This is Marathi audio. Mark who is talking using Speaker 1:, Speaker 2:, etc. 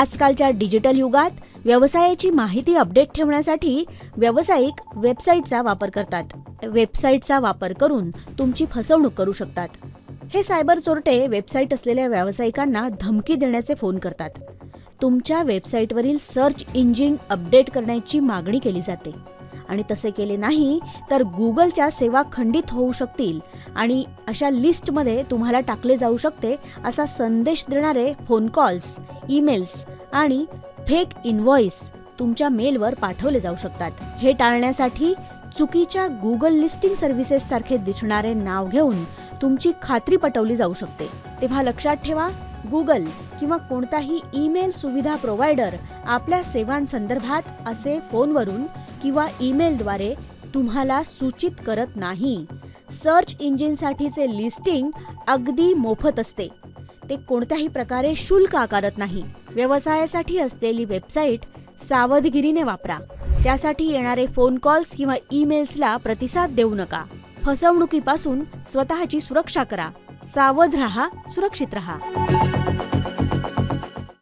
Speaker 1: आजकालच्या डिजिटल युगात व्यवसायाची माहिती अपडेट ठेवण्यासाठी व्यावसायिक वेबसाईटचा वापर करतात. वेबसाईटचा वापर करून तुमची फसवणूक करू शकतात. हे सायबर चोरटे वेबसाईट असलेल्या व्यावसायिकांना धमकी देण्याचे फोन करतात. तुमच्या वेबसाईटवरील सर्च इंजिन अपडेट करण्याची मागणी केली जाते. आणि तसे केले नाही तर गुगलच्या सेवा खंडित होऊ शकतील. आणि अशा लिस्टमध्ये तुम्हाला टाकले जाऊ शकते असा संदेश देणारे फोन कॉल्स ईमेल्स आणि फेक इनव्हॉइस तुमच्या मेलवर पाठवले जाऊ शकतात. हे टाळण्यासाठी चुकीच्या गुगल लिस्टिंग सर्व्हिसेस सारखे दिसणारे नाव घेऊन तुमची खात्री पटवली जाऊ शकते. तेव्हा लक्षात ठेवा गुगल किंवा कोणताही ईमेल सुविधा प्रोव्हायडर आपल्या सेवांसंदर्भात असे फोनवरून किंवा ईमेलद्वारे तुम्हाला सूचित करत नाही. सर्च इंजिनसाठीचे लिस्टिंग अगदी मोफत असते. ते कोणत्याही प्रकारे शुल्क आकारत नाही. व्यवसायासाठी असलेली वेबसाईट सावधगिरीने वापरा. त्यासाठी येणारे फोन कॉल्स किंवा ईमेल्सला प्रतिसाद देऊ नका. फसवणुकीपासून स्वतःची सुरक्षा करा. सावध रहा सुरक्षित रहा.